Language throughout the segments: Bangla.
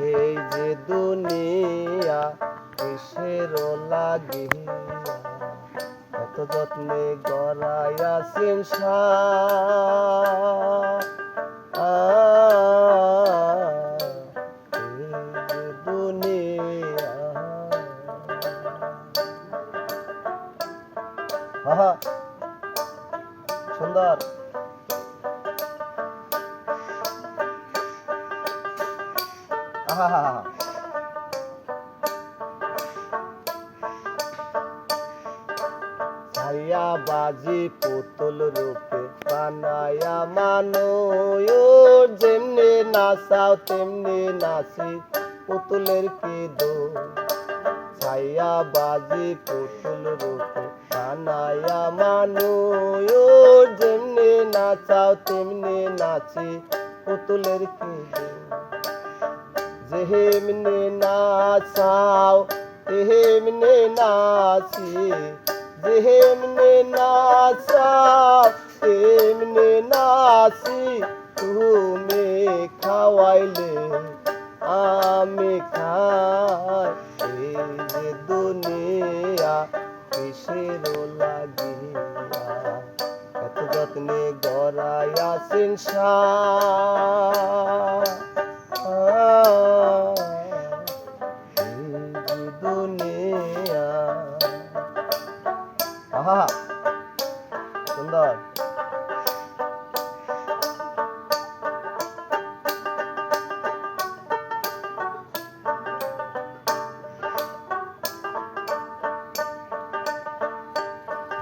এই যে দুনিয়া কিসের লাগে এত যত্নে দুনিয়া। আহা। সুন্দর। ছায়া বাজি পুতুল রূপে বানায়া মানো যেমনি নাচাও, তেমনি নাচি পুতুলের কি দো ছায়া বাজি পুতুল রূপে বানায়া মানো যেমনি নাচাও, তেমনি নাচি পুতুলের কি দো যেমনি নাচাও তেমনি নাচি যেমনি নাচাও তেমনি নাচি তুমি খাওয়াইলে আমি খাই এই যে দুনিয়া কিসের লাগিয়া এত যত্নে গড়াইয়াছেন সা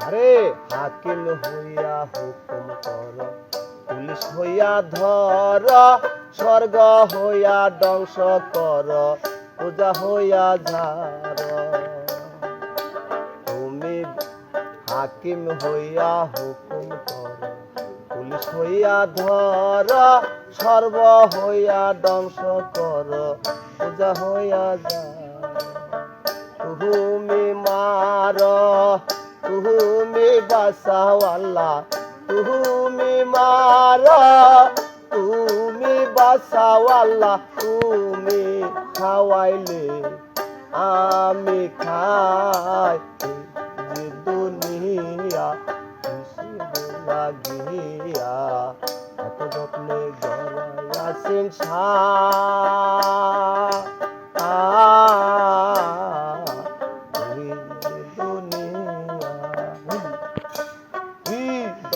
আরে হাকিম হইয়া হুকুম কর, পুলিশ হইয়া ধর, স্বর্গ হইয়া ধ্বংস কর, পূজা হইয়া ঝার তুমি হাকিম হইয়া হুকুম কর, পুলিশ হইয়া ধর সর্ব হইয়া ধ্বংস কর, পূজা হইয়া ঝার তুমি মার তুমি বাসাও তুমি মার, তুমি বাসাও আল্লাহ তুমি খাওয়াইলে, আমি খাই যে দুনিয়া লাগিয়া এত যত্নে গড়াইয়াছেন সা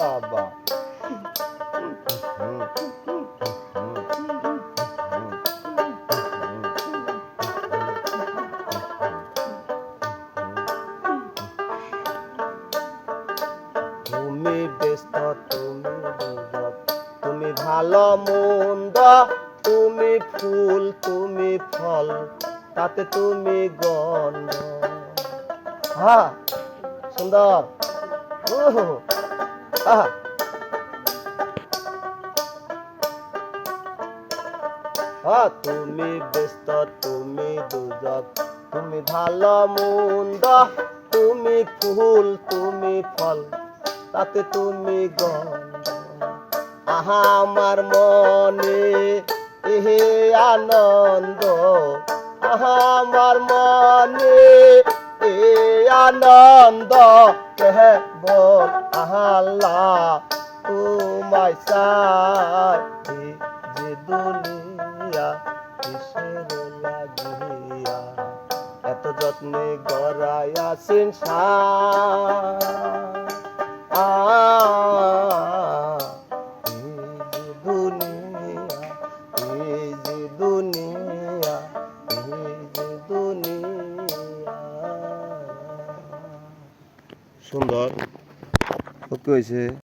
বাবা। তুমি ব্যস্ত তুমি তুমি ভালো মন্দ তুমি ফুল তুমি ফল তাতে তুমি গন্ধ হ্যাঁ সুন্দর। ওহো, আহা। হ্যাঁ তুমি ব্যস্ত, তুমি দুজক তুমি ভালো মন্দ, তুমি ফুল, তুমি ফল, তাতে তুমি আহা, আমার মনে এহে আনন্দ। আহা, আমার মনে এ আনন্দ। কেহে বল আহাল্লা, তোমায় সার যে দুনিয়া কিসের লাগিয়া, এত যত্নে গড়াই আছেন সা আ সুন্দর। ওকে হয়েছে